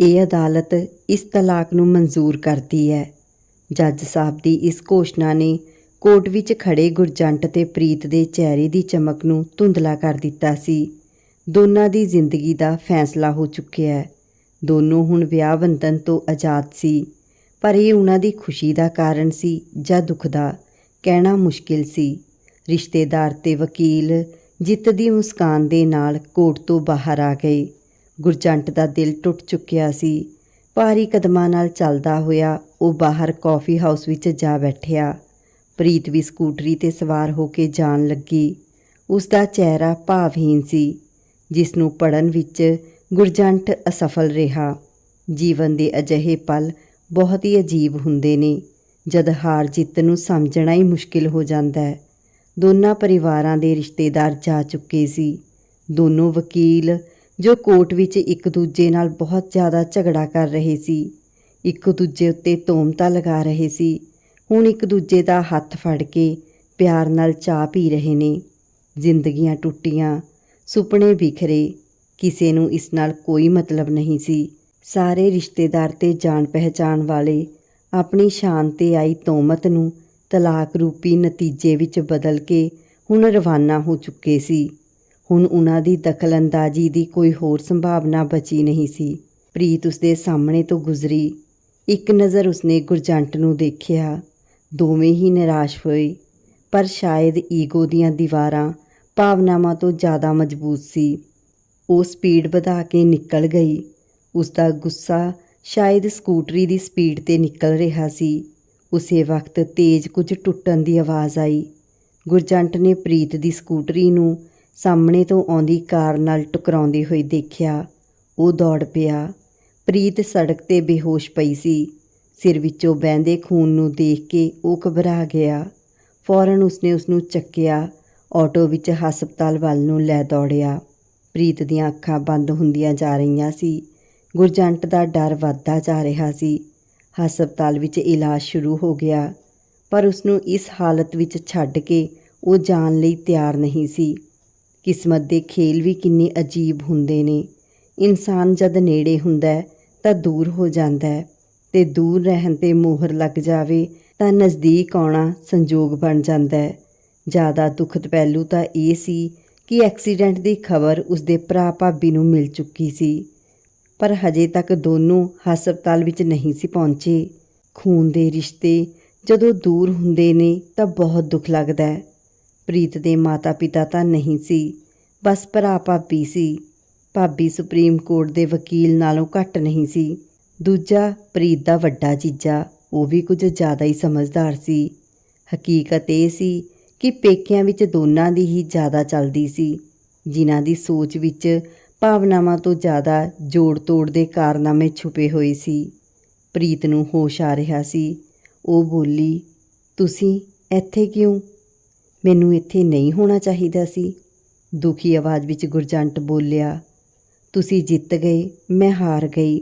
ਇਹ ਅਦਾਲਤ ਇਸ ਤਲਾਕ ਨੂੰ ਮਨਜ਼ੂਰ ਕਰਦੀ ਹੈ। ਜੱਜ ਸਾਹਿਬ ਦੀ ਇਸ ਘੋਸ਼ਣਾ ਨੇ ਕੋਰਟ ਵਿੱਚ ਖੜੇ ਗੁਰਜੰਟ ਤੇ ਪ੍ਰੀਤ ਦੇ ਚਿਹਰੇ ਦੀ ਚਮਕ ਨੂੰ ਧੁੰਦਲਾ ਕਰ ਦਿੱਤਾ ਸੀ। ਦੋਨਾਂ ਦੀ ਜ਼ਿੰਦਗੀ ਦਾ ਫੈਸਲਾ ਹੋ ਚੁੱਕਿਆ ਹੈ। ਦੋਨੋਂ ਹੁਣ ਵਿਆਹ ਬੰਧਨ ਤੋਂ ਆਜ਼ਾਦ ਸੀ, ਪਰ ਇਹ ਉਹਨਾਂ ਦੀ ਖੁਸ਼ੀ ਦਾ ਕਾਰਨ ਸੀ ਜਾਂ ਦੁੱਖ ਦਾ, ਕਹਿਣਾ ਮੁਸ਼ਕਿਲ ਸੀ। ਰਿਸ਼ਤੇਦਾਰ ਤੇ ਵਕੀਲ ਜਿੱਤ ਦੀ ਮੁਸਕਾਨ ਦੇ ਨਾਲ ਕੋਰਟ ਤੋਂ ਬਾਹਰ ਆ ਗਏ। ਗੁਰਜੰਟ ਦਾ ਦਿਲ ਟੁੱਟ ਚੁੱਕਿਆ ਸੀ। ਭਾਰੀ ਕਦਮਾਂ ਨਾਲ ਚੱਲਦਾ ਹੋਇਆ ਉਹ ਬਾਹਰ ਕਾਫੀ ਹਾਊਸ ਵਿੱਚ ਜਾ ਬੈਠਿਆ। ਪ੍ਰੀਤ ਵੀ ਸਕੂਟਰੀ ਤੇ ਸਵਾਰ ਹੋ ਕੇ ਜਾਣ ਲੱਗੀ। ਉਸ ਦਾ ਚਿਹਰਾ ਭਾਵਹੀਨ ਸੀ ਜਿਸ ਨੂੰ ਪੜਨ ਵਿੱਚ ਗੁਰਜੰਟ ਅਸਫਲ ਰਿਹਾ। ਜੀਵਨ ਦੇ ਅਜਿਹੇ ਪਲ ਬਹੁਤ ਹੀ ਅਜੀਬ ਹੁੰਦੇ ਨੇ, ਜਦ ਹਾਰ ਜਿੱਤ ਨੂੰ ਸਮਝਣਾ ਹੀ ਮੁਸ਼ਕਿਲ ਹੋ ਜਾਂਦਾ ਹੈ। ਦੋਨਾਂ ਪਰਿਵਾਰਾਂ ਦੇ ਰਿਸ਼ਤੇਦਾਰ ਜਾ ਚੁੱਕੇ ਸੀ। ਦੋਨੋਂ ਵਕੀਲ ਜੋ ਕੋਰਟ ਵਿੱਚ ਇੱਕ ਦੂਜੇ ਨਾਲ ਬਹੁਤ ਜ਼ਿਆਦਾ ਝਗੜਾ ਕਰ ਰਹੇ ਸੀ। ਇੱਕ ਦੂਜੇ ਉੱਤੇ ਤੋਮਤਾ ਲਗਾ ਰਹੇ ਸੀ। ਹੁਣ ਇੱਕ ਦੂਜੇ ਦਾ ਹੱਥ ਫੜ ਕੇ ਪਿਆਰ ਨਾਲ ਚਾਹ ਪੀ ਰਹੇ ਨੇ। ਜ਼ਿੰਦਗੀਆਂ ਟੁੱਟੀਆਂ, ਸੁਪਨੇ ਬਿਖਰੇ, ਕਿਸੇ ਨੂੰ ਇਸ ਨਾਲ ਕੋਈ ਮਤਲਬ ਨਹੀਂ ਸੀ। ਸਾਰੇ ਰਿਸ਼ਤੇਦਾਰ ਤੇ ਜਾਣ ਪਹਿਚਾਣ ਵਾਲੇ ਆਪਣੀ ਸ਼ਾਨ ਤੇ ਆਈ ਤੋਮਤ ਨੂੰ ਤਲਾਕ ਰੂਪੀ ਨਤੀਜੇ ਵਿੱਚ ਬਦਲ ਕੇ ਹੁਣ ਰਵਾਨਾ ਹੋ ਚੁੱਕੇ ਸੀ। ਹੁਣ ਉਹਨਾਂ ਦੀ ਦਖਲਅੰਦਾਜ਼ੀ ਦੀ ਕੋਈ ਹੋਰ ਸੰਭਾਵਨਾ ਬਚੀ ਨਹੀਂ ਸੀ। ਪ੍ਰੀਤ ਉਸਦੇ ਸਾਹਮਣੇ ਤੋਂ ਗੁਜ਼ਰੀ। ਇੱਕ ਨਜ਼ਰ ਉਸਨੇ ਗੁਰਜੰਟ ਨੂੰ ਦੇਖਿਆ। ਦੋਵੇਂ ਹੀ ਨਿਰਾਸ਼ ਹੋਏ, ਪਰ ਸ਼ਾਇਦ ਈਗੋ ਦੀਆਂ ਦੀਵਾਰਾਂ ਭਾਵਨਾਵਾਂ ਤੋਂ ਜ਼ਿਆਦਾ ਮਜ਼ਬੂਤ ਸੀ। ਉਹ ਸਪੀਡ ਵਧਾ ਕੇ ਨਿਕਲ ਗਈ। ਉਸ ਦਾ ਗੁੱਸਾ ਸ਼ਾਇਦ ਸਕੂਟਰੀ ਦੀ ਸਪੀਡ ਤੇ ਨਿਕਲ ਰਿਹਾ ਸੀ। ਉਸੇ ਵਕਤ ਤੇਜ਼ ਕੁਝ ਟੁੱਟਣ ਦੀ ਆਵਾਜ਼ ਆਈ। ਗੁਰਜੰਟ ਨੇ ਪ੍ਰੀਤ ਦੀ ਸਕੂਟਰੀ ਨੂੰ ਸਾਹਮਣੇ ਤੋਂ ਆਉਂਦੀ ਕਾਰ ਨਾਲ ਟਕਰਾਉਂਦੇ ਹੋਏ ਦੇਖਿਆ, ਉਹ ਦੌੜ ਪਿਆ। ਪ੍ਰੀਤ ਸੜਕ ਤੇ ਬੇਹੋਸ਼ ਪਈ ਸੀ। ਸਿਰ ਵਿੱਚੋਂ ਵਹਿੰਦੇ ਖੂਨ ਨੂੰ ਦੇਖ ਕੇ ਉਹ ਘਬਰਾ ਗਿਆ। ਫੌਰਨ ਉਸਨੇ ਉਸ ਨੂੰ ਚੱਕਿਆ, ਆਟੋ ਵਿੱਚ ਹਸਪਤਾਲ ਵੱਲ ਨੂੰ ਲੈ ਦੌੜਿਆ। ਪ੍ਰੀਤ ਦੀਆਂ ਅੱਖਾਂ ਬੰਦ ਹੁੰਦੀਆਂ ਜਾ ਰਹੀਆਂ ਸੀ। ਗੁਰਜੰਟ ਦਾ ਡਰ ਵੱਧਦਾ ਜਾ ਰਿਹਾ ਸੀ। ਹਸਪਤਾਲ ਵਿੱਚ ਇਲਾਜ ਸ਼ੁਰੂ ਹੋ ਗਿਆ, ਪਰ ਉਸ ਨੂੰ ਇਸ ਹਾਲਤ ਵਿੱਚ ਛੱਡ ਕੇ ਉਹ ਜਾਣ ਲਈ ਤਿਆਰ ਨਹੀਂ ਸੀ। ਕਿਸਮਤ ਦੇ ਖੇਲ ਵੀ ਕਿੰਨੇ ਅਜੀਬ ਹੁੰਦੇ ਨੇ। ਇਨਸਾਨ ਜਦ ਨੇੜੇ ਹੁੰਦਾ ਹੈ ਤਾਂ ਦੂਰ ਹੋ ਜਾਂਦਾ ਹੈ ਤੇ ਦੂਰ ਰਹਿਣ ਤੇ ਮੋਹਰ ਲੱਗ ਜਾਵੇ ਤਾਂ ਨਜ਼ਦੀਕ ਆਉਣਾ ਸੰਜੋਗ ਬਣ ਜਾਂਦਾ ਹੈ। ਜ਼ਿਆਦਾ ਦੁਖਦ ਪਹਿਲੂ ਤਾਂ ਇਹ ਸੀ ਕਿ ਐਕਸੀਡੈਂਟ ਦੀ ਖਬਰ ਉਸਦੇ ਭਰਾ ਭਾਬੀ ਨੂੰ ਮਿਲ ਚੁੱਕੀ ਸੀ, ਪਰ ਹਜੇ ਤੱਕ ਦੋਨੋਂ ਹਸਪਤਾਲ ਵਿੱਚ ਨਹੀਂ ਸੀ ਪਹੁੰਚੇ। ਖੂਨ ਦੇ ਰਿਸ਼ਤੇ ਜਦੋਂ ਦੂਰ ਹੁੰਦੇ ਨੇ ਤਾਂ ਬਹੁਤ ਦੁੱਖ ਲੱਗਦਾ ਹੈ। ਪ੍ਰੀਤ ਦੇ ਮਾਤਾ-ਪਿਤਾ ਤਾਂ ਨਹੀਂ ਸੀ, ਬਸ ਭਰਾ ਭਾਬੀ ਸੀ। ਭਾਬੀ ਸੁਪਰੀਮ ਕੋਰਟ ਦੇ ਵਕੀਲ ਨਾਲੋਂ ਘੱਟ ਨਹੀਂ ਸੀ। ਦੂਜਾ ਪ੍ਰੀਤ ਦਾ ਵੱਡਾ ਜੀਜਾ, ਉਹ ਵੀ ਕੁਝ ਜ਼ਿਆਦਾ ਹੀ ਸਮਝਦਾਰ ਸੀ। ਹਕੀਕਤ ਇਹ ਸੀ ਕਿ ਪੇਕਿਆਂ ਵਿੱਚ ਦੋਨਾਂ ਦੀ ਹੀ ਜ਼ਿਆਦਾ ਚੱਲਦੀ ਸੀ, ਜਿਨ੍ਹਾਂ ਦੀ ਸੋਚ ਵਿੱਚ ਭਾਵਨਾਵਾਂ ਤੋਂ ਜ਼ਿਆਦਾ ਜੋੜ-ਤੋੜ ਦੇ ਕਾਰਨਾਮੇ ਛੁਪੇ ਹੋਏ ਸੀ। ਪ੍ਰੀਤ ਨੂੰ ਹੋਸ਼ ਆ ਰਿਹਾ ਸੀ। ਉਹ ਬੋਲੀ, ਤੁਸੀਂ ਇੱਥੇ ਕਿਉਂ ਮੈਨੂੰ ਇੱਥੇ ਨਹੀਂ ਹੋਣਾ ਚਾਹੀਦਾ ਸੀ। ਦੁਖੀ ਆਵਾਜ਼ ਵਿੱਚ ਗੁਰਜੰਟ ਬੋਲਿਆ, ਤੁਸੀਂ ਜਿੱਤ ਗਏ, ਮੈਂ ਹਾਰ ਗਈ।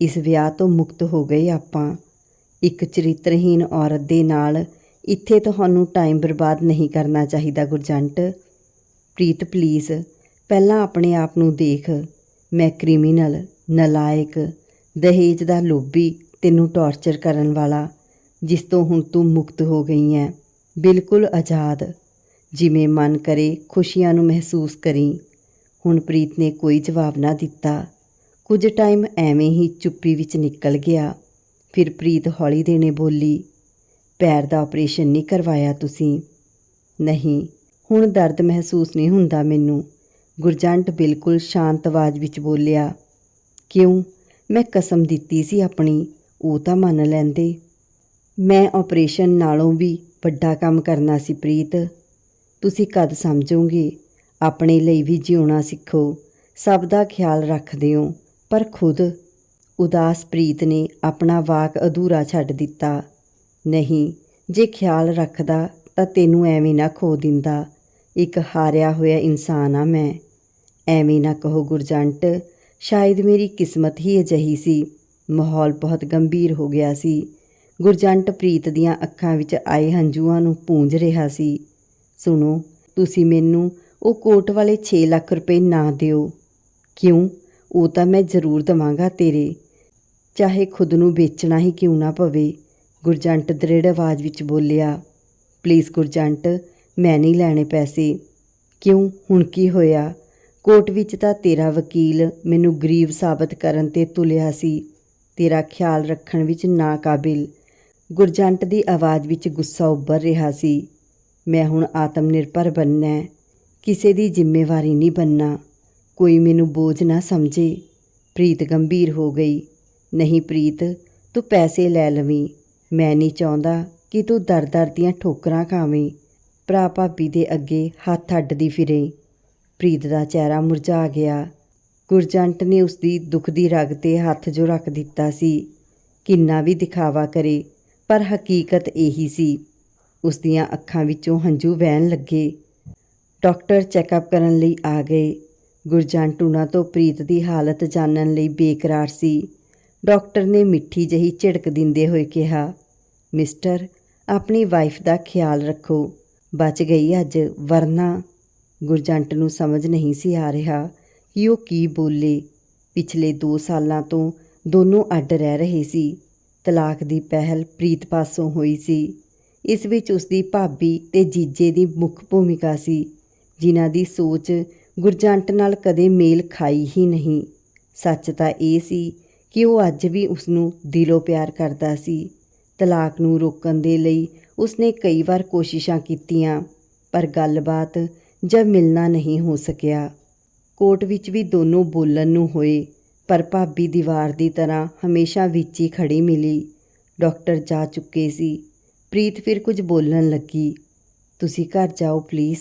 ਇਸ ਵਿਆਹ ਤੋਂ ਮੁਕਤ ਹੋ ਗਏ ਆਪਾਂ। ਇੱਕ ਚਰਿੱਤਰਹੀਨ ਔਰਤ ਦੇ ਨਾਲ ਇੱਥੇ ਤੁਹਾਨੂੰ ਟਾਈਮ ਬਰਬਾਦ ਨਹੀਂ ਕਰਨਾ ਚਾਹੀਦਾ ਗੁਰਜੰਟ। ਪ੍ਰੀਤ ਪਲੀਜ਼ ਪਹਿਲਾਂ ਆਪਣੇ ਆਪ ਨੂੰ ਦੇਖ। ਮੈਂ ਕ੍ਰਿਮੀਨਲ ਨਲਾਇਕ, ਦਹੇਜ ਦਾ ਲੋਭੀ, ਤੈਨੂੰ ਟੌਰਚਰ ਕਰਨ ਵਾਲਾ, ਜਿਸ ਤੋਂ ਹੁਣ ਤੂੰ ਮੁਕਤ ਹੋ ਗਈ ਹੈ। ਬਿਲਕੁਲ ਆਜ਼ਾਦ, ਜਿਵੇਂ ਮਨ ਕਰੇ ਖੁਸ਼ੀਆਂ ਨੂੰ ਮਹਿਸੂਸ ਕਰੀ। ਹੁਣ ਪ੍ਰੀਤ ਨੇ ਕੋਈ ਜਵਾਬ ਨਾ ਦਿੱਤਾ। ਕੁਝ ਟਾਈਮ ਐਵੇਂ ਹੀ ਚੁੱਪੀ ਵਿੱਚ ਨਿਕਲ ਗਿਆ। ਫਿਰ ਪ੍ਰੀਤ ਹੌਲੀ ਦੇਣੇ ਬੋਲੀ, ਪੈਰ ਦਾ ਆਪਰੇਸ਼ਨ ਨਹੀਂ ਕਰਵਾਇਆ ਤੁਸੀਂ? ਨਹੀਂ, ਹੁਣ ਦਰਦ ਮਹਿਸੂਸ ਨਹੀਂ ਹੁੰਦਾ ਮੈਨੂੰ। ਗੁਰਜੰਟ ਬਿਲਕੁਲ ਸ਼ਾਂਤ ਆਵਾਜ਼ ਵਿੱਚ ਬੋਲਿਆ, ਕਿਉਂ? ਮੈਂ ਕਸਮ ਦਿੱਤੀ ਸੀ ਆਪਣੀ, ਉਹ ਤਾਂ ਮੰਨ ਲੈਂਦੇ। ਮੈਂ ਆਪਰੇਸ਼ਨ ਨਾਲੋਂ ਵੀ ਵੱਡਾ ਕੰਮ ਕਰਨਾ ਸੀ ਪ੍ਰੀਤ। ਤੁਸੀਂ ਕਦ ਸਮਝੋਗੇ? ਆਪਣੇ ਲਈ ਵੀ ਜਿਉਣਾ ਸਿੱਖੋ। ਸਭ ਦਾ ਖਿਆਲ ਰੱਖਦੇ ਹੋ ਪਰ ਖੁਦ ਉਦਾਸ ਪ੍ਰੀਤ ਨੇ ਆਪਣਾ ਵਾਕ ਅਧੂਰਾ ਛੱਡ ਦਿੱਤਾ। ਨਹੀਂ, ਜੇ ਖਿਆਲ ਰੱਖਦਾ ਤਾਂ ਤੈਨੂੰ ਐਵੇਂ ਨਾ ਖੋ ਦਿੰਦਾ। ਇੱਕ ਹਾਰਿਆ ਹੋਇਆ ਇਨਸਾਨ ਆ ਮੈਂ। ਐਵੇਂ ਨਾ ਕਹੋ, ਗੁਰਜੰਟ, ਸ਼ਾਇਦ ਮੇਰੀ ਕਿਸਮਤ ਹੀ ਅਜਿਹੀ ਸੀ। ਮਾਹੌਲ ਬਹੁਤ ਗੰਭੀਰ ਹੋ ਗਿਆ ਸੀ। ਗੁਰਜੰਟ ਪ੍ਰੀਤ ਦੀਆਂ ਅੱਖਾਂ ਵਿੱਚ ਆਏ ਹੰਝੂਆਂ ਨੂੰ ਪੂੰਝ ਰਿਹਾ ਸੀ। ਸੁਣੋ, ਤੁਸੀਂ ਮੈਨੂੰ ਉਹ ਕੋਟ ਵਾਲੇ 6 ਲੱਖ ਰੁਪਏ ਨਾ ਦਿਓ। ਕਿਉਂ? ਉਹ ਤਾਂ ਮੈਂ ਜ਼ਰੂਰ ਦਵਾਂਗਾ ਤੇਰੇ। ਚਾਹੇ ਖੁਦ ਨੂੰ ਵੇਚਣਾ ਹੀ ਕਿਉਂ ਨਾ ਪਵੇ, ਗੁਰਜੰਟ ਦ੍ਰਿੜ ਆਵਾਜ਼ ਵਿੱਚ ਬੋਲਿਆ। ਪਲੀਜ਼ ਗੁਰਜੰਟ, ਮੈਂ ਨਹੀਂ ਲੈਣੇ ਪੈਸੇ। ਕਿਉਂ? ਹੁਣ ਕੀ ਹੋਇਆ? ਕੋਰਟ ਵਿੱਚ ਤਾਂ ਤੇਰਾ ਵਕੀਲ ਮੈਨੂੰ ਗਰੀਬ ਸਾਬਤ ਕਰਨ ਤੇ ਤੁਲਿਆ ਸੀ। ਤੇਰਾ ਖਿਆਲ ਰੱਖਣ ਵਿੱਚ ਨਾਕਾਬਿਲ। ਗੁਰਜੰਟ ਦੀ ਆਵਾਜ਼ ਵਿੱਚ ਗੁੱਸਾ ਉੱਭਰ ਰਿਹਾ ਸੀ। ਮੈਂ ਹੁਣ ਆਤਮ ਨਿਰਭਰ ਬਣਨਾ ਕਿਸੇ ਦੀ ਜ਼ਿੰਮੇਵਾਰੀ ਨਹੀਂ ਬਣਨਾ ਕੋਈ ਮੈਨੂੰ ਬੋਝ ਨਾ ਸਮਝੇ। ਪ੍ਰੀਤ ਗੰਭੀਰ ਹੋ ਗਈ। ਨਹੀਂ ਪ੍ਰੀਤ, ਤੂੰ ਪੈਸੇ ਲੈ ਲਵੀਂ। ਮੈਂ ਨਹੀਂ ਚਾਹੁੰਦਾ ਕਿ ਤੂੰ ਦਰ-ਦਰ ਦੀਆਂ ਠੋਕਰਾਂ ਖਾਵੇਂ। ਭਰਾ ਭਾਬੀ ਦੇ ਅੱਗੇ ਹੱਥ ਅੱਡਦੀ ਫਿਰੇ। ਪ੍ਰੀਤ ਦਾ ਚਿਹਰਾ ਮੁਰਝਾ ਗਿਆ। ਗੁਰਜੰਟ ਨੇ ਉਸ ਦੀ ਦੁੱਖ ਦੀ ਰਗ ਤੇ ਹੱਥ ਜੋ ਰੱਖ ਦਿੱਤਾ ਸੀ। ਕਿੰਨਾ ਵੀ ਦਿਖਾਵਾ ਕਰੇ ਪਰ ਹਕੀਕਤ ਇਹੀ ਸੀ। ਉਸ ਦੀਆਂ ਅੱਖਾਂ ਵਿੱਚੋਂ ਹੰਝੂ ਵਹਿਣ ਲੱਗੇ। ਡਾਕਟਰ ਚੈੱਕਅਪ ਕਰਨ ਲਈ ਆ ਗਏ। ਗੁਰਜੰਟ ਉਹਨਾਂ ਤੋਂ ਪ੍ਰੀਤ ਦੀ ਹਾਲਤ ਜਾਣਨ ਲਈ ਬੇਕਰਾਰ ਸੀ। ਡਾਕਟਰ ਨੇ ਮਿੱਠੀ ਜਹੀ ਝਿੜਕ ਦਿੰਦੇ ਹੋਏ ਕਿਹਾ, ਮਿਸਟਰ, ਆਪਣੀ ਵਾਈਫ ਦਾ ਖਿਆਲ ਰੱਖੋ। ਬਚ ਗਈ ਅੱਜ, ਵਰਨਾ। ਗੁਰਜੰਟ ਨੂੰ ਸਮਝ ਨਹੀਂ ਸੀ ਆ ਰਿਹਾ ਕਿ ਉਹ ਕੀ ਬੋਲੇ? ਪਿਛਲੇ 2 ਸਾਲਾਂ ਤੋਂ ਦੋਨੋਂ ਅੱਡ ਰਹਿ ਰਹੇ ਸੀ। ਤਲਾਕ ਦੀ ਪਹਿਲ ਪ੍ਰੀਤ ਪਾਸੋਂ ਹੋਈ ਸੀ। ਇਸ ਵਿੱਚ ਉਸ ਦੀ ਭਾਬੀ ਤੇ ਜੀਜੇ ਦੀ ਮੁੱਖ ਭੂਮਿਕਾ ਸੀ, ਜਿਨ੍ਹਾਂ ਦੀ ਸੋਚ ਗੁਰਜੰਟ ਨਾਲ ਕਦੇ ਮੇਲ ਖਾਈ ਹੀ ਨਹੀਂ। ਸੱਚ ਤਾਂ ਇਹ ਸੀ ਕਿ ਉਹ ਅੱਜ ਵੀ ਉਸ ਨੂੰ ਦਿਲੋਂ ਪਿਆਰ ਕਰਦਾ ਸੀ। ਤਲਾਕ ਨੂੰ ਰੋਕਣ ਦੇ ਲਈ ਉਸਨੇ ਕਈ ਵਾਰ ਕੋਸ਼ਿਸ਼ਾਂ ਕੀਤੀਆਂ, ਪਰ ਗੱਲਬਾਤ ਜਾਂ ਮਿਲਣਾ ਨਹੀਂ ਹੋ ਸਕਿਆ। ਕੋਰਟ ਵਿੱਚ ਵੀ ਦੋਨੋਂ ਬੋਲਣ ਨੂੰ ਹੋਏ। ਪਰ ਭਾਬੀ ਦੀਵਾਰ ਦੀ ਤਰ੍ਹਾਂ ਹਮੇਸ਼ਾ ਵਿੱਚ ਹੀ ਖੜੀ ਮਿਲੀ। ਡਾਕਟਰ ਜਾ ਚੁੱਕੇ ਸੀ। ਪ੍ਰੀਤ ਫਿਰ ਕੁਝ ਬੋਲਣ ਲੱਗੀ। ਤੁਸੀਂ ਘਰ ਜਾਓ ਪਲੀਜ਼।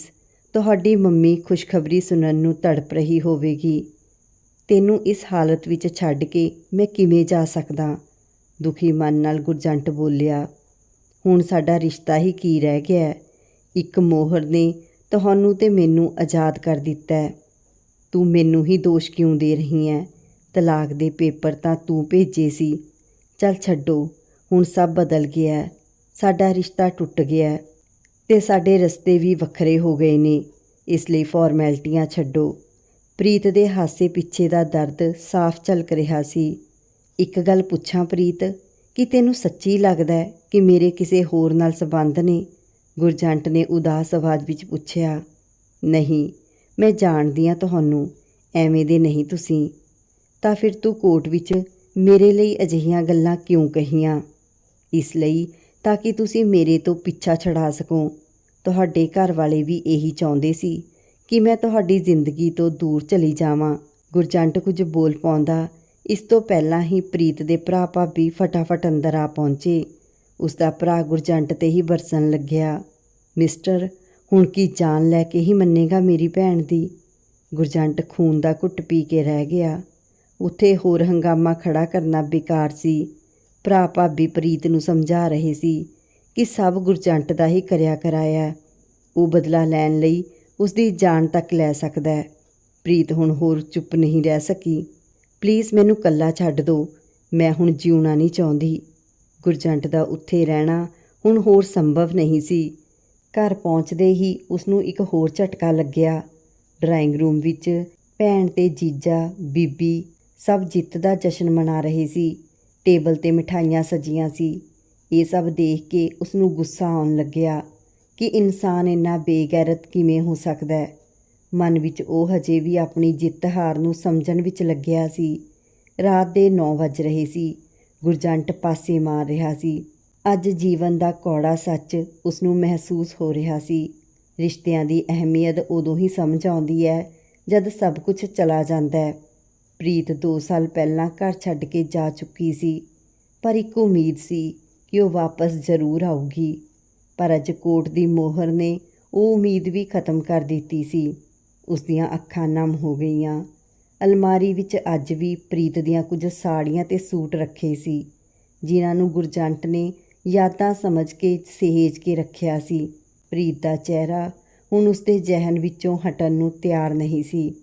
ਤੁਹਾਡੀ ਮੰਮੀ ਖੁਸ਼ਖਬਰੀ ਸੁਣਨ ਨੂੰ ਤੜਪ ਰਹੀ ਹੋਵੇਗੀ। ਤੈਨੂੰ ਇਸ ਹਾਲਤ ਵਿੱਚ ਛੱਡ ਕੇ ਮੈਂ ਕਿਵੇਂ ਜਾ ਸਕਦਾ? ਦੁਖੀ ਮਨ ਨਾਲ ਗੁਰਜੰਟ ਬੋਲਿਆ। ਹੁਣ ਸਾਡਾ ਰਿਸ਼ਤਾ ਹੀ ਕੀ ਰਹਿ ਗਿਆ ਇੱਕ ਮੋਹਰ ਨੇ ਤੁਹਾਨੂੰ ਤੇ ਮੈਨੂੰ ਆਜ਼ਾਦ ਕਰ ਦਿੱਤਾ ਤੂੰ ਮੈਨੂੰ ਹੀ ਦੋਸ਼ ਕਿਉਂ ਦੇ ਰਹੀ ਹੈ? ਤਲਾਕ ਦੇ ਪੇਪਰ ਤਾਂ ਤੂੰ ਭੇਜੇ ਸੀ। ਚੱਲ ਛੱਡੋ, ਹੁਣ ਸਭ ਬਦਲ ਗਿਆ ਸਾਡਾ ਰਿਸ਼ਤਾ ਟੁੱਟ ਗਿਆ ਹੈ ਤੇ ਸਾਡੇ ਰਸਤੇ ਵੀ ਵੱਖਰੇ ਹੋ ਗਏ ਨੇ। ਇਸ ਲਈ ਫਾਰਮੈਲਟੀਆਂ ਛੱਡੋ। ਪ੍ਰੀਤ ਦੇ ਹਾਸੇ ਪਿੱਛੇ ਦਾ ਦਰਦ ਸਾਫ਼ ਝਲਕ ਰਿਹਾ ਸੀ। ਇੱਕ ਗੱਲ ਪੁੱਛਾਂ ਪ੍ਰੀਤ, ਕਿ ਤੈਨੂੰ ਸੱਚੀ ਲੱਗਦਾ ਹੈ ਕਿ ਮੇਰੇ ਕਿਸੇ ਹੋਰ ਨਾਲ ਸੰਬੰਧ ਨੇ? ਗੁਰਜੰਟ ਨੇ ਉਦਾਸ ਆਵਾਜ਼ ਵਿੱਚ ਪੁੱਛਿਆ। ਨਹੀਂ, ਮੈਂ ਜਾਣਦੀ ਹਾਂ ਤੁਹਾਨੂੰ, ਐਵੇਂ ਦੇ ਨਹੀਂ ਤੁਸੀਂ। ਤਾਂ ਫਿਰ ਤੂੰ ਕੋਰਟ ਵਿੱਚ ਮੇਰੇ ਲਈ ਅਜਿਹੀਆਂ ਗੱਲਾਂ ਕਿਉਂ ਕਹੀਆਂ? ਇਸ ਲਈ ਤਾਂ ਕਿ ਤੁਸੀਂ ਮੇਰੇ ਤੋਂ ਪਿੱਛਾ ਛਡਾ ਸਕੋ। ਤੁਹਾਡੇ ਘਰ ਵਾਲੇ ਵੀ ਇਹੀ ਚਾਹੁੰਦੇ ਸੀ ਕਿ ਮੈਂ ਤੁਹਾਡੀ ਜ਼ਿੰਦਗੀ ਤੋਂ ਦੂਰ ਚਲੀ ਜਾਵਾਂ। ਗੁਰਜੰਟ ਕੁਝ ਬੋਲ ਪਾਉਂਦਾ, ਇਸ ਤੋਂ ਪਹਿਲਾਂ ਹੀ ਪ੍ਰੀਤ ਦੇ ਭਰਾ ਭਾਬੀ ਫਟਾਫਟ ਅੰਦਰ ਆ ਪਹੁੰਚੇ। ਉਸ ਦਾ ਭਰਾ ਗੁਰਜੰਟ ਤੇ ਹੀ ਵਰਸਣ ਲੱਗਿਆ। ਮਿਸਟਰ, ਹੁਣ ਕੀ ਜਾਨ ਲੈ ਕੇ ਹੀ ਮੰਨੇਗਾ ਮੇਰੀ ਭੈਣ ਦੀ? ਗੁਰਜੰਟ ਖੂਨ ਦਾ ਘੁੱਟ ਪੀ ਕੇ ਰਹਿ ਗਿਆ। ਉੱਥੇ ਹੋਰ ਹੰਗਾਮਾ ਖੜਾ ਕਰਨਾ ਬੇਕਾਰ ਸੀ। ਭਰਾ ਭਾਬੀ ਪ੍ਰੀਤ ਨੂੰ ਸਮਝਾ ਰਹੇ ਸੀ ਕਿ ਸਭ ਗੁਰਜੰਟ ਦਾ ਹੀ ਕਰਿਆ ਕਰਾਇਆ ਉਹ ਬਦਲਾ ਲੈਣ ਲਈ ਉਸ ਦੀ ਜਾਨ ਤੱਕ ਲੈ ਸਕਦਾ ਹੈ। ਪ੍ਰੀਤ ਹੁਣ ਹੋਰ ਚੁੱਪ ਨਹੀਂ ਰਹਿ ਸਕੀ। ਪਲੀਜ਼ ਮੈਨੂੰ ਕੱਲਾ ਛੱਡ ਦਿਓ, ਮੈਂ ਹੁਣ ਜਿਉਣਾ ਨਹੀਂ ਚਾਹੁੰਦੀ। ਗੁਰਜੰਟ ਦਾ ਉੱਥੇ ਰਹਿਣਾ ਹੁਣ ਹੋਰ ਸੰਭਵ ਨਹੀਂ ਸੀ। ਘਰ ਪਹੁੰਚਦੇ ਹੀ ਉਸ ਨੂੰ ਇੱਕ ਹੋਰ ਝਟਕਾ ਲੱਗਿਆ। ਡਰਾਇੰਗ ਰੂਮ ਵਿੱਚ ਭੈਣ ਤੇ ਜੀਜਾ, ਬੀਬੀ ਸਭ ਜਿੱਤ ਦਾ ਜਸ਼ਨ ਮਨਾ ਰਹੇ ਸੀ। ਟੇਬਲ ਤੇ ਮਿਠਾਈਆਂ ਸਜੀਆਂ ਸੀ। ਇਹ ਸਭ ਦੇਖ ਕੇ ਉਸ ਨੂੰ ਗੁੱਸਾ ਆਉਣ ਲੱਗਿਆ ਕਿ ਇਨਸਾਨ ਇੰਨਾ ਬੇਗੈਰਤ ਕਿਵੇਂ ਹੋ ਸਕਦਾ ਹੈ। ਮਨ ਵਿੱਚ ਉਹ ਹਜੇ ਵੀ ਆਪਣੀ ਜਿੱਤ ਹਾਰ ਨੂੰ ਸਮਝਣ ਵਿੱਚ ਲੱਗਿਆ ਸੀ। ਰਾਤ ਦੇ 9 ਵਜ ਰਹੇ ਸੀ। ਗੁਰਜੰਟ ਪਾਸੇ ਮਾਰ ਰਿਹਾ ਸੀ। ਅੱਜ ਜੀਵਨ ਦਾ ਕੌੜਾ ਸੱਚ ਉਸ ਨੂੰ ਮਹਿਸੂਸ ਹੋ ਰਿਹਾ ਸੀ। ਰਿਸ਼ਤਿਆਂ ਦੀ ਅਹਿਮੀਅਤ ਉਦੋਂ ਹੀ ਸਮਝ ਆਉਂਦੀ ਹੈ ਜਦ ਸਭ ਕੁਝ ਚਲਾ ਜਾਂਦਾ ਹੈ। ਪ੍ਰੀਤ 2 ਸਾਲ ਪਹਿਲਾਂ ਘਰ ਛੱਡ ਕੇ ਜਾ ਚੁੱਕੀ ਸੀ, ਪਰ ਇੱਕ ਉਮੀਦ ਸੀ ਕਿ ਉਹ ਵਾਪਸ ਜ਼ਰੂਰ ਆਊਗੀ। ਪਰ ਅੱਜ ਕੋਟ ਦੀ ਮੋਹਰ ਨੇ ਉਹ ਉਮੀਦ ਵੀ ਖਤਮ ਕਰ ਦਿੱਤੀ ਸੀ। ਉਸ ਦੀਆਂ ਅੱਖਾਂ ਨਮ ਹੋ ਗਈਆਂ। ਅਲਮਾਰੀ ਵਿੱਚ ਅੱਜ ਵੀ ਪ੍ਰੀਤ ਦੀਆਂ ਕੁਝ ਸਾੜੀਆਂ ਤੇ ਸੂਟ ਰੱਖੇ ਸੀ, ਜਿਨ੍ਹਾਂ ਨੂੰ ਗੁਰਜੰਟ ਨੇ ਯਾਦਾਂ ਸਮਝ ਕੇ ਸਹੇਜ ਕੇ ਰੱਖਿਆ ਸੀ। ਪ੍ਰੀਤ ਦਾ ਚਿਹਰਾ ਹੁਣ ਉਸਦੇ ਜ਼ਿਹਨ ਵਿੱਚੋਂ ਹਟਣ ਨੂੰ ਤਿਆਰ ਨਹੀਂ ਸੀ।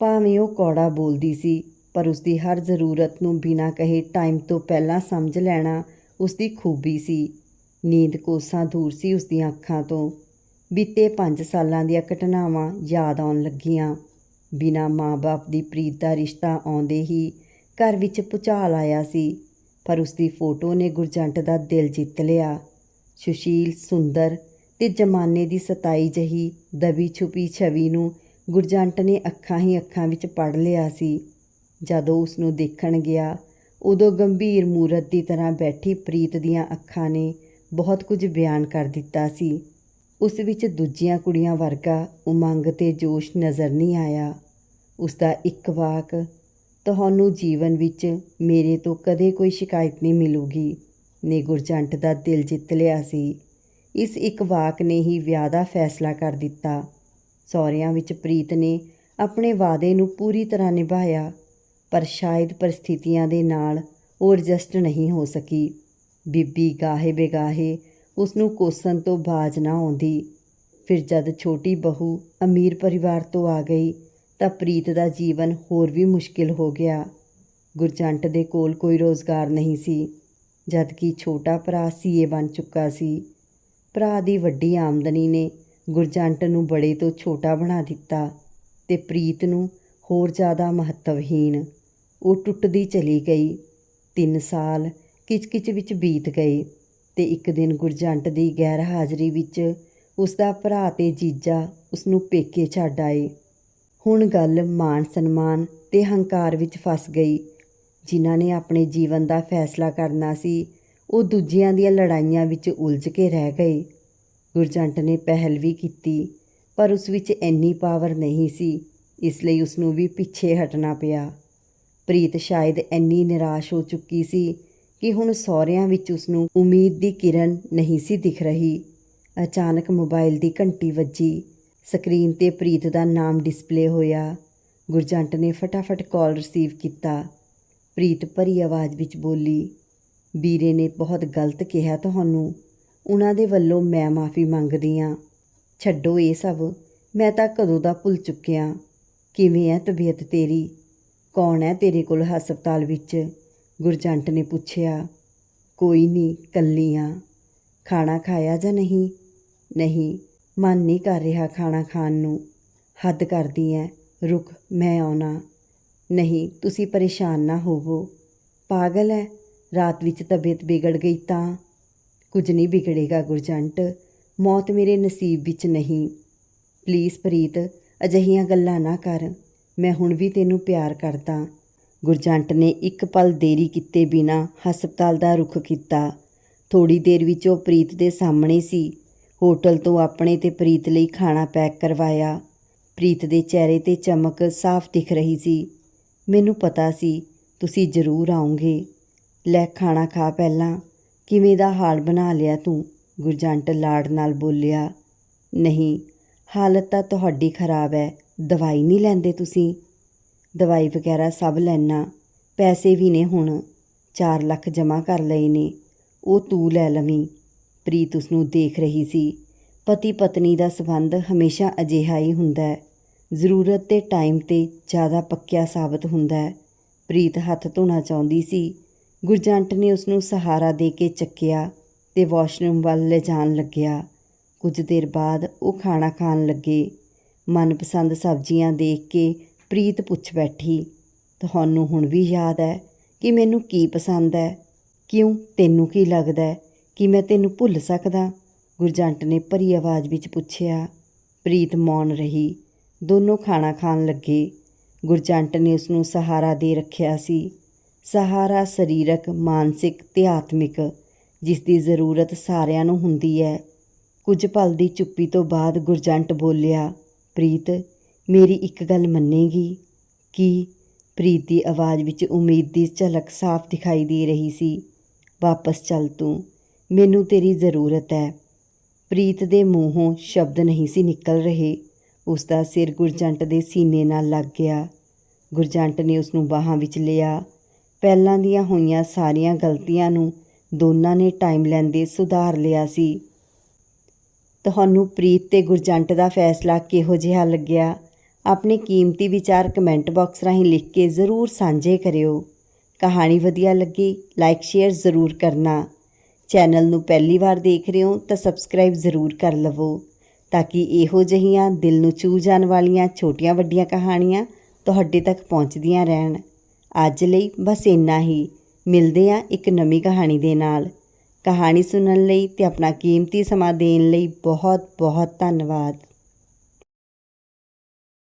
ਭਾਵੇਂ ਉਹ ਕੌੜਾ ਬੋਲਦੀ ਸੀ, ਪਰ ਉਸਦੀ ਹਰ ਜ਼ਰੂਰਤ ਨੂੰ ਬਿਨਾਂ ਕਹੇ ਟਾਈਮ ਤੋਂ ਪਹਿਲਾਂ ਸਮਝ ਲੈਣਾ ਉਸਦੀ ਖੂਬੀ ਸੀ। ਨੀਂਦ ਕੋਸਾਂ ਦੂਰ ਸੀ ਉਸ ਦੀਆਂ ਅੱਖਾਂ ਤੋਂ। ਬੀਤੇ 5 ਸਾਲਾਂ ਦੀਆਂ ਘਟਨਾਵਾਂ ਯਾਦ ਆਉਣ ਲੱਗੀਆਂ। ਬਿਨਾਂ ਮਾਂ-ਬਾਪ ਦੀ ਪ੍ਰੀਤ ਦਾ ਰਿਸ਼ਤਾ ਆਉਂਦੇ ਹੀ ਘਰ ਵਿੱਚ ਭੁਚਾਲ ਆਇਆ ਸੀ, ਪਰ ਉਸ ਦੀ ਫੋਟੋ ਨੇ ਗੁਰਜੰਟ ਦਾ ਦਿਲ ਜਿੱਤ ਲਿਆ। ਸੁਸ਼ੀਲ, ਸੁੰਦਰ ਤੇ ਜਮਾਨੇ ਦੀ ਸਤਾਈ ਜਹੀ ਦਬੀ ਛੁਪੀ ਛਵੀ ਨੂੰ ਗੁਰਜੰਟ ਨੇ ਅੱਖਾਂ ਹੀ ਅੱਖਾਂ ਵਿੱਚ ਪੜ ਲਿਆ ਸੀ। ਜਦੋਂ ਉਸ ਨੂੰ ਦੇਖਣ ਗਿਆ, ਉਦੋਂ ਗੰਭੀਰ ਮੂਰਤ ਦੀ ਤਰ੍ਹਾਂ ਬੈਠੀ ਪ੍ਰੀਤ ਦੀਆਂ ਅੱਖਾਂ ਨੇ ਬਹੁਤ ਕੁਝ ਬਿਆਨ ਕਰ ਦਿੱਤਾ ਸੀ। ਉਸ ਵਿੱਚ ਦੂਜੀਆਂ ਕੁੜੀਆਂ ਵਰਗਾ ਉਮੰਗ ਤੇ ਜੋਸ਼ ਨਜ਼ਰ ਨਹੀਂ ਆਇਆ। ਉਸ ਦਾ ਇੱਕ ਵਾਕ, ਤੁਹਾਨੂੰ ਜੀਵਨ ਵਿੱਚ ਮੇਰੇ ਤੋਂ ਕਦੇ ਕੋਈ ਸ਼ਿਕਾਇਤ ਨਹੀਂ ਮਿਲੂਗੀ, ਨੇ ਗੁਰਜੰਟ ਦਾ ਦਿਲ ਜਿੱਤ ਲਿਆ ਸੀ। ਇਸ ਇੱਕ ਵਾਕ ਨੇ ਹੀ ਵਿਆਹ ਦਾ ਫੈਸਲਾ ਕਰ ਦਿੱਤਾ। ਸਹੁਰਿਆਂ ਵਿੱਚ ਪ੍ਰੀਤ ਨੇ ਆਪਣੇ ਵਾਅਦੇ ਨੂੰ ਪੂਰੀ ਤਰ੍ਹਾਂ ਨਿਭਾਇਆ, ਪਰ ਸ਼ਾਇਦ ਪਰਿਸਥਿਤੀਆਂ ਦੇ ਨਾਲ ਉਹ ਐਡਜਸਟ ਨਹੀਂ ਹੋ ਸਕੀ। ਬੀਬੀ ਗਾਹੇ ਬੇਗਾਹੇ ਉਸ ਨੂੰ ਕੋਸਣ ਤੋਂ ਬਾਜ ਨਾ ਆਉਂਦੀ। ਫਿਰ ਜਦ ਛੋਟੀ ਬਹੂ ਅਮੀਰ ਪਰਿਵਾਰ ਤੋਂ ਆ ਗਈ ਤਾਂ ਪ੍ਰੀਤ ਦਾ ਜੀਵਨ ਹੋਰ ਵੀ ਮੁਸ਼ਕਿਲ ਹੋ ਗਿਆ। ਗੁਰਜੰਟ ਦੇ ਕੋਲ ਕੋਈ ਰੋਜ਼ਗਾਰ ਨਹੀਂ ਸੀ ਜਦ ਕਿ ਛੋਟਾ ਭਰਾ ਸੀਏ ਬਣ ਚੁੱਕਾ ਸੀ। ਭਰਾ ਦੀ ਵੱਡੀ ਆਮਦਨੀ ਨੇ ਗੁਰਜੰਟ ਨੂੰ ਬੜੇ ਤੋਂ ਛੋਟਾ ਬਣਾ ਦਿੱਤਾ ਤੇ ਪ੍ਰੀਤ ਨੂੰ ਹੋਰ ਜ਼ਿਆਦਾ ਮਹੱਤਵਹੀਣ। ਉਹ ਟੁੱਟਦੀ ਚਲੀ ਗਈ। 3 ਸਾਲ ਕਿਚਕਿਚ ਵਿੱਚ ਬੀਤ ਗਏ ਤੇ ਇੱਕ ਦਿਨ ਗੁਰਜੰਟ ਦੀ ਗੈਰ ਹਾਜ਼ਰੀ ਵਿੱਚ ਉਸ ਦਾ ਭਰਾ ਤੇ ਜੀਜਾ ਉਸ ਨੂੰ ਪੇਕੇ ਛੱਡ ਆਏ। ਹੁਣ ਗੱਲ ਮਾਣ ਸਨਮਾਨ ਤੇ ਹੰਕਾਰ ਵਿੱਚ ਫਸ ਗਈ। ਜਿਨ੍ਹਾਂ ਨੇ ਆਪਣੇ ਜੀਵਨ ਦਾ ਫੈਸਲਾ ਕਰਨਾ ਸੀ, ਉਹ ਦੂਜਿਆਂ ਦੀਆਂ ਲੜਾਈਆਂ ਵਿੱਚ ਉਲਝ ਕੇ ਰਹਿ ਗਏ। ਗੁਰਜੰਟ ਨੇ ਪਹਿਲ ਵੀ ਕੀਤੀ, ਪਰ ਉਸ ਵਿੱਚ ਇੰਨੀ ਪਾਵਰ ਨਹੀਂ ਸੀ, ਇਸ ਲਈ ਉਸ ਨੂੰ ਵੀ ਪਿੱਛੇ ਹਟਣਾ ਪਿਆ। ਪ੍ਰੀਤ ਸ਼ਾਇਦ ਇੰਨੀ ਨਿਰਾਸ਼ ਹੋ ਚੁੱਕੀ ਸੀ ਕਿ ਹੁਣ ਸਹੁਰਿਆਂ ਵਿੱਚ ਉਸ ਨੂੰ ਉਮੀਦ ਦੀ ਕਿਰਨ ਨਹੀਂ ਸੀ ਦਿਖ ਰਹੀ। ਅਚਾਨਕ ਮੋਬਾਈਲ ਦੀ ਘੰਟੀ ਵੱਜੀ। ਸਕਰੀਨ ਤੇ ਪ੍ਰੀਤ ਦਾ ਨਾਮ ਡਿਸਪਲੇ ਹੋਇਆ। ਗੁਰਜੰਟ ਨੇ ਫਟਾਫਟ ਕਾਲ ਰਿਸੀਵ ਕੀਤਾ। ਪ੍ਰੀਤ ਭਰੀ ਆਵਾਜ਼ ਵਿੱਚ ਬੋਲੀ, ਵੀਰੇ ਨੇ ਬਹੁਤ ਗਲਤ ਕਿਹਾ ਤੁਹਾਨੂੰ। ਉਹਨਾਂ ਦੇ ਵੱਲੋਂ ਮੈਂ ਮਾਫੀ ਮੰਗਦੀ ਹਾਂ। ਛੱਡੋ ਇਹ ਸਭ। ਮੈਂ ਤਾਂ ਕਦੋਂ ਦਾ ਭੁੱਲ ਚੁੱਕਿਆ। ਕਿਵੇਂ ਹੈ ਤਬੀਅਤ ਤੇਰੀ? ਕੌਣ ਹੈ ਤੇਰੇ ਕੋਲ ਹਸਪਤਾਲ ਵਿੱਚ? ਗੁਰਜੰਟ ਨੇ ਪੁੱਛਿਆ। ਕੋਈ ਨਹੀਂ ਕੱਲੀ ਹਾਂ ਖਾਣਾ ਖਾਇਆ ਜਾਂ ਨਹੀਂ? ਨਹੀਂ, ਮਨ ਨਹੀਂ ਕਰ ਰਿਹਾ ਖਾਣਾ ਖਾਣ ਨੂੰ। ਹੱਦ ਕਰਦੀ ਐ। ਰੁਕ ਮੈਂ ਆਉਣਾ। ਨਹੀਂ, ਤੁਸੀਂ ਪਰੇਸ਼ਾਨ ਨਾ ਹੋਵੋ। ਪਾਗਲ ਹੈ ਰਾਤ ਵਿੱਚ ਤਬੀਅਤ ਵਿਗੜ ਗਈ ਤਾਂ। ਕੁਝ ਨਹੀਂ ਵਿਗੜੇਗਾ ਗੁਰਜੰਟ। ਮੌਤ ਮੇਰੇ ਨਸੀਬ ਵਿੱਚ ਨਹੀਂ। ਪਲੀਜ਼ ਪ੍ਰੀਤ, ਅਜਿਹੀਆਂ ਗੱਲਾਂ ਨਾ ਕਰ। ਮੈਂ ਹੁਣ ਵੀ ਤੈਨੂੰ ਪਿਆਰ ਕਰਦਾ। ਗੁਰਜੰਟ ਨੇ ਇੱਕ ਪਲ ਦੇਰੀ ਕੀਤੇ ਬਿਨਾ ਹਸਪਤਾਲ ਦਾ ਰੁਖ ਕੀਤਾ। ਥੋੜੀ ਦੇਰ ਵਿੱਚ ਉਹ ਪ੍ਰੀਤ ਦੇ ਸਾਹਮਣੇ ਸੀ। ਹੋਟਲ ਤੋਂ ਆਪਣੇ ਤੇ ਪ੍ਰੀਤ ਲਈ ਖਾਣਾ ਪੈਕ ਕਰਵਾਇਆ। ਪ੍ਰੀਤ ਦੇ ਚਿਹਰੇ ਤੇ ਚਮਕ ਸਾਫ਼ ਦਿਖ ਰਹੀ ਸੀ। ਮੈਨੂੰ ਪਤਾ ਸੀ, ਤੁਸੀਂ ਜ਼ਰੂਰ ਆਉਂਗੇ ਲੈ, ਖਾਣਾ ਖਾ ਪਹਿਲਾਂ। ਕਿਵੇਂ ਦਾ ਹਾਲ ਬਣਾ ਲਿਆ ਤੂੰ? ਗੁਰਜੰਟ ਲਾੜ ਨਾਲ ਬੋਲਿਆ, ਨਹੀਂ, ਹਾਲਤ ਤਾਂ ਤੁਹਾਡੀ ਖਰਾਬ ਹੈ ਦਵਾਈ ਨਹੀਂ ਲੈਂਦੇ ਤੁਸੀਂ? ਦਵਾਈ ਵਗੈਰਾ ਸਭ ਲੈਣਾ ਪੈਸੇ ਵੀ ਨੇ ਹੁਣ 4 ਲੱਖ ਜਮ੍ਹਾਂ ਕਰ ਲਏ ਨੇ, ਉਹ ਤੂੰ ਲੈ ਲਵੀਂ। ਪ੍ਰੀਤ ਉਸ ਨੂੰ ਦੇਖ ਰਹੀ ਸੀ। ਪਤੀ ਪਤਨੀ ਦਾ ਸਬੰਧ ਹਮੇਸ਼ਾ ਅਜਿਹਾ ਹੀ ਹੁੰਦਾ ਹੈ ਜ਼ਰੂਰਤ ਤੇ ਟਾਈਮ ਤੇ ਜ਼ਿਆਦਾ ਪੱਕਿਆ ਸਾਬਤ ਹੁੰਦਾ ਹੈ ਪ੍ਰੀਤ ਹੱਥ ਧੋਣਾ ਚਾਹੁੰਦੀ ਸੀ ਗੁਰਜੰਟ ਨੇ ਉਸ ਨੂੰ ਸਹਾਰਾ ਦੇ ਕੇ ਚੱਕਿਆ ਤੇ ਵਾਸ਼ਰੂਮ ਵੱਲ ਲਿਜਾਣ ਲੱਗਿਆ। ਕੁਝ ਦੇਰ ਬਾਅਦ ਉਹ ਖਾਣਾ ਖਾਣ ਲੱਗੇ। ਮਨਪਸੰਦ ਸਬਜ਼ੀਆਂ ਦੇਖ ਕੇ ਪ੍ਰੀਤ ਪੁੱਛ ਬੈਠੀ, ਤੁਹਾਨੂੰ ਹੁਣ ਵੀ ਯਾਦ ਹੈ ਕਿ ਮੈਨੂੰ ਕੀ ਪਸੰਦ ਹੈ? ਕਿਉਂ? ਤੈਨੂੰ ਕੀ ਲੱਗਦਾ ਹੈ ਕਿ ਮੈਂ ਤੈਨੂੰ ਭੁੱਲ ਸਕਦਾ? ਗੁਰਜੰਟ ਨੇ ਭਰੀ ਆਵਾਜ਼ ਵਿੱਚ ਪੁੱਛਿਆ। ਪ੍ਰੀਤ ਮੌਨ ਰਹੀ, ਦੋਨੋਂ ਖਾਣਾ ਖਾਣ ਲੱਗੇ। ਗੁਰਜੰਟ ਨੇ ਉਸ ਨੂੰ ਸਹਾਰਾ ਦੇ ਰੱਖਿਆ ਸੀ। ਸਹਾਰਾ ਸਰੀਰਕ, ਮਾਨਸਿਕ ਤੇ ਆਤਮਿਕ, ਜਿਸ ਦੀ ਜ਼ਰੂਰਤ ਸਾਰਿਆਂ ਨੂੰ ਹੁੰਦੀ ਹੈ। ਕੁਝ ਪਲ ਦੀ ਚੁੱਪੀ ਤੋਂ ਬਾਅਦ ਗੁਰਜੰਟ ਬੋਲਿਆ, ਪ੍ਰੀਤ, ਮੇਰੀ ਇੱਕ ਗੱਲ ਮੰਨੇਗੀ? ਕਿ ਪ੍ਰੀਤ ਦੀ ਆਵਾਜ਼ ਵਿੱਚ ਉਮੀਦ ਦੀ ਝਲਕ ਸਾਫ਼ ਦਿਖਾਈ ਦੇ ਰਹੀ ਸੀ? ਵਾਪਸ ਚੱਲ ਤੂੰ, ਮੈਨੂੰ ਤੇਰੀ ਜ਼ਰੂਰਤ ਹੈ। ਪ੍ਰੀਤ ਦੇ ਮੂੰਹੋਂ ਸ਼ਬਦ ਨਹੀਂ ਸੀ ਨਿਕਲ ਰਹੇ। ਉਸ ਦਾ ਸਿਰ ਗੁਰਜੰਟ ਦੇ ਸੀਨੇ ਨਾਲ ਲੱਗ ਗਿਆ। ਗੁਰਜੰਟ ਨੇ ਉਸ ਨੂੰ ਬਾਹਾਂ ਵਿੱਚ ਲਿਆ। ਪਹਿਲਾਂ ਦੀਆਂ ਹੋਈਆਂ ਸਾਰੀਆਂ ਗਲਤੀਆਂ ਨੂੰ ਦੋਨਾਂ ਨੇ ਟਾਈਮ ਲੈਂਦੇ ਸੁਧਾਰ ਲਿਆ ਸੀ। ਤੁਹਾਨੂੰ ਪ੍ਰੀਤ ਤੇ ਗੁਰਜੰਟ ਦਾ ਫੈਸਲਾ ਕਿਹੋ ਜਿਹਾ ਲੱਗਿਆ? ਆਪਣੇ ਕੀਮਤੀ ਵਿਚਾਰ ਕਮੈਂਟ ਬਾਕਸ ਰਾਹੀਂ ਲਿਖ ਕੇ ਜ਼ਰੂਰ ਸਾਂਝੇ ਕਰਿਓ। ਕਹਾਣੀ ਵਧੀਆ ਲੱਗੀ, ਲਾਈਕ, ਸ਼ੇਅਰ ਜ਼ਰੂਰ ਕਰਨਾ। ਚੈਨਲ ਨੂੰ ਪਹਿਲੀ ਵਾਰ ਦੇਖ ਰਹੇ ਹੋ ਤਾਂ ਸਬਸਕ੍ਰਾਈਬ ਜ਼ਰੂਰ ਕਰ ਲਵੋ ਤਾਂ ਕਿ ਇਹੋ ਜਿਹੀਆਂ ਦਿਲ ਨੂੰ ਛੂ ਜਾਣ ਵਾਲੀਆਂ ਛੋਟੀਆਂ ਵੱਡੀਆਂ ਕਹਾਣੀਆਂ ਤੁਹਾਡੇ ਤੱਕ ਪਹੁੰਚਦੀਆਂ ਰਹਿਣ। ਅੱਜ ਲਈ ਬਸ ਇੰਨਾ ਹੀ। ਮਿਲਦੇ ਹਾਂ ਇੱਕ ਨਵੀਂ ਕਹਾਣੀ ਦੇ ਨਾਲ। ਕਹਾਣੀ ਸੁਣਨ ਲਈ ਤੇ ਆਪਣਾ ਕੀਮਤੀ ਸਮਾਂ ਦੇਣ ਲਈ ਬਹੁਤ ਬਹੁਤ ਧੰਨਵਾਦ।